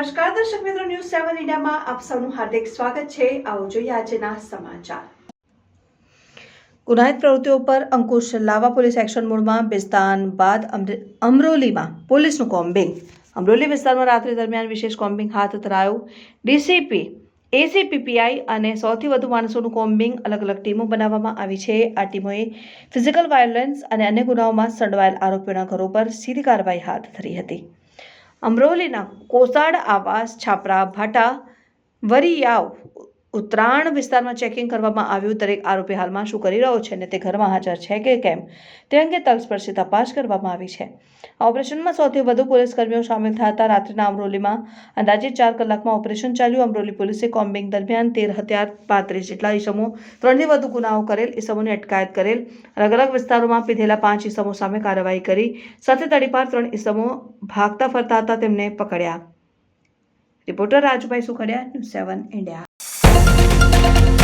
ન્યૂઝમાં આપ સૌનું હાર્દિક સ્વાગત છે. આવો જોઈએ આજના સમાચાર. ગુનાહિત પ્રવૃત્તિઓ પર અંકુશ લાવા પોલીસ એક્શન મોડમાં બેસ્તાન બાદ અમરે- અમરોલીમાં પોલીસનું કોમ્બિંગ. અમરોલી વિસ્તારમાં રાત્રિ દરમિયાન વિશેષ કોમ્બિંગ હાથ ધરાયું. ડીસીપી એસીપીપીઆઈ અને સૌથી વધુ માણસોનું કોમ્બિંગ અલગ અલગ ટીમો બનાવવામાં આવી છે. આ ટીમોએ ફિઝિકલ વાયોલન્સ અને અન્ય ગુનાઓમાં સંડવાયેલ આરોપીઓના ઘરો પર સીધી કાર્યવાહી હાથ ધરી હતી. અમરોલીના કોસાડ આવાસ છાપરા ભાટા વરિયાવ ઉત્તરાયણ વિસ્તારમાં ચેકિંગ કરવામાં આવ્યું દરેક આરોપી હાલમાં શું કરી રહ્યો છે અને તે ઘરમાં હાજર છે કે કેમ? તે અંગે તલસ્પર્શી તપાસ કરવામાં આવી છે. આ ઓપરેશનમાં સૌથી વધુ પોલીસ કર્મીઓ સામેલ થયા હતા. રાત્રિના અમરોલીમાં અંદાજે ચાર કલાકમાં ઓપરેશન ચાલ્યું. અમરોલી પોલીસે કોમ્બિંગ દરમિયાન તેર હથિયાર, પાંત્રીસ જેટલા ઈસમો, ત્રણથી વધુ ગુનાઓ કરેલ, ઈસમોની અટકાયત કરેલ અલગ અલગ વિસ્તારોમાં પીધેલા પાંચ ઈસમો સામે કાર્યવાહી કરી, સાથે તડીપાર ત્રણ ઈસમો ભાગતા ફરતા હતા, તેમને પકડ્યા. Reporter Rajubhai Sukhadiya, news seven India. Thank you.